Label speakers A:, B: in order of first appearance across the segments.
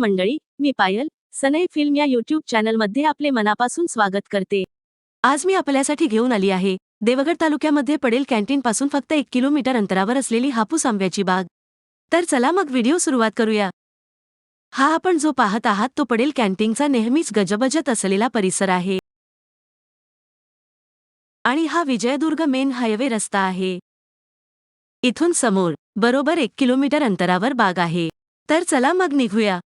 A: मंडळी मी पायल सनई फिल्म या युट्यूब चॅनलमध्ये आपले मनापासून स्वागत करते. आज मी आपल्यासाठी घेऊन आली आहे. देवगड तालुक्यामध्ये पडेल कॅन्टीन पासून फक्त एक किलोमीटर अंतरावर असलेली हापूस आंब्याची बाग. तर चला मग व्हिडिओ सुरुवात करूया. हा आपण जो पाहत आहात तो पडेल कॅन्टीनचा नेहमीच गजबजत असलेला परिसर आहे. आणि हा विजयदुर्ग मेन हायवे रस्ता आहे. इथून समोर बरोबर एक किलोमीटर अंतरावर बाग आहे. तर चला मग निघूया.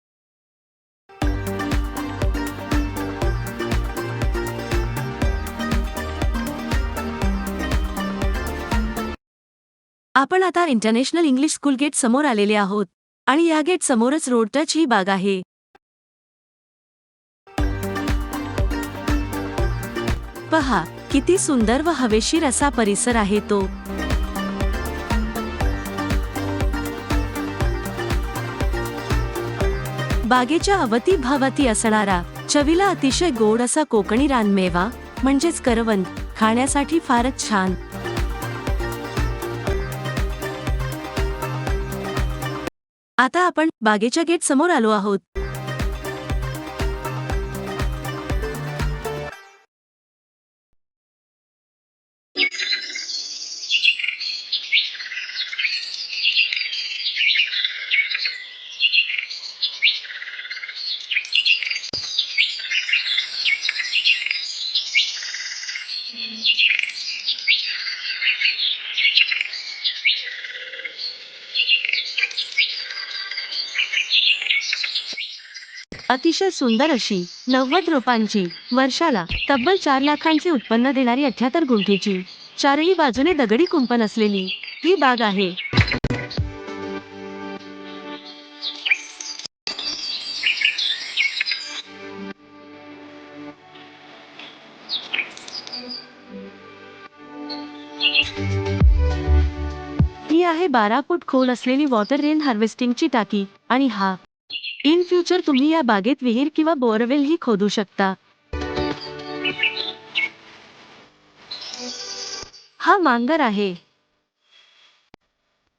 A: आपण आता इंटरनॅशनल इंग्लिश स्कूल गेट समोर आलेले आहोत आणि या गेट समोरच रोड टच ही बाग आहे. पहा किती सुंदर व हवेशीर असा परिसर आहे तो. बागेच्या अवती भावती असणारा चवीला अतिशय गोड असा कोकणी रानमेवा म्हणजेच करवंद खाण्यासाठी फारच छान. आता आपण बागेच्या गेट समोर आलो आहोत. अतिशय सुंदर अशी नव्वद रोपांची वर्षाला तब्बल चार लाखांचे उत्पन्न देणारी अठ्याहत्तर गुंठीची चारही बाजूने दगडी कुंपण असलेली ही बाग आहे. ही आहे बारा फूट खोल असलेली वॉटर रेन हार्वेस्टिंगची टाकी आणि हा इन फ्युचर तुम्ही या बागेत विहीर किंवा बोअरवेलही खोदू शकता. हा मांगर आहे.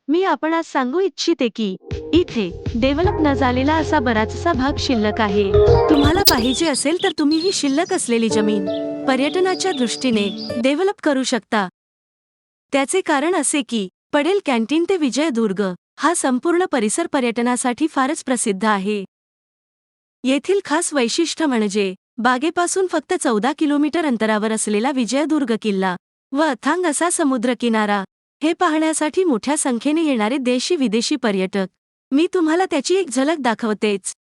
A: मी आपण आज सांगू इच्छिते की इथे डेव्हलप न झालेला असा बराचसा भाग शिल्लक आहे. तुम्हाला पाहिजे असेल तर तुम्ही ही शिल्लक असलेली जमीन पर्यटनाच्या दृष्टीने डेव्हलप करू शकता. त्याचे कारण असे की पडेल कॅन्टीन ते विजयदुर्ग. हा संपूर्ण परिसर पर्यटनासाठी फारच प्रसिद्ध आहे. येथील खास वैशिष्ट्य म्हणजे बागेपासून फक्त चौदा किलोमीटर अंतरावर असलेला विजयदुर्ग किल्ला व अथांग असा समुद्रकिनारा हे पाहण्यासाठी मोठ्या संख्येने येणारे देशी विदेशी पर्यटक. मी तुम्हाला त्याची एक झलक दाखवतेच.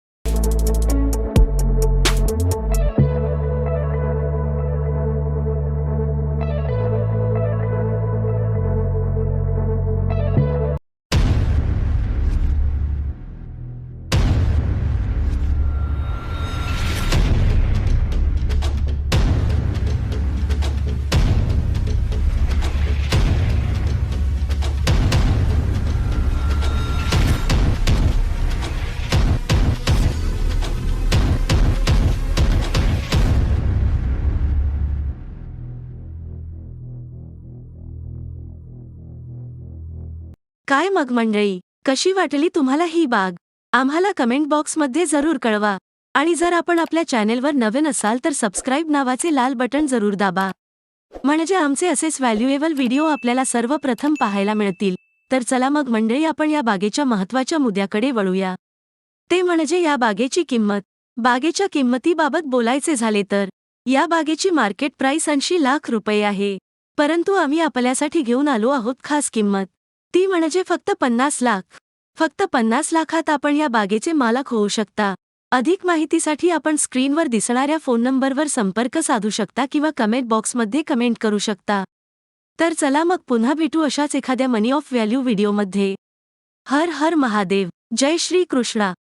A: काय मग मंडळी? कशी वाटली तुम्हाला ही बाग? आम्हाला कमेंट बॉक्समध्ये जरूर कळवा. आणि जर आपण आपल्या चॅनेलवर नवीन असाल तर सबस्क्राईब नावाचे लाल बटन जरूर दाबा. म्हणजे आमचे असेच व्हॅल्युएबल व्हिडिओ आपल्याला सर्वप्रथम पाहायला मिळतील. तर चला मग मंडळी आपण या बागेच्या महत्त्वाच्या मुद्द्याकडे वळूया. ते म्हणजे या बागेची किंमत. बागेच्या किंमतीबाबत बोलायचे झाले तर या बागेची मार्केट प्राइस ऐंशी लाख रुपये आहे. परंतु आम्ही आपल्यासाठी घेऊन आलो आहोत खास किंमत. ती म्हणजे फक्त पन्नास लाख. फक्त पन्नास लाखात आपण या बागेचे मालक होऊ शकता. अधिक माहितीसाठी आपण स्क्रीनवर दिसणाऱ्या फोन नंबरवर संपर्क साधू शकता किंवा कमेंट बॉक्समध्ये कमेंट करू शकता. तर चला मग पुन्हा भेटू अशाच एखाद्या मनी ऑफ व्हॅल्यू व्हिडिओमध्ये. हर हर महादेव. जय श्री कृष्णा.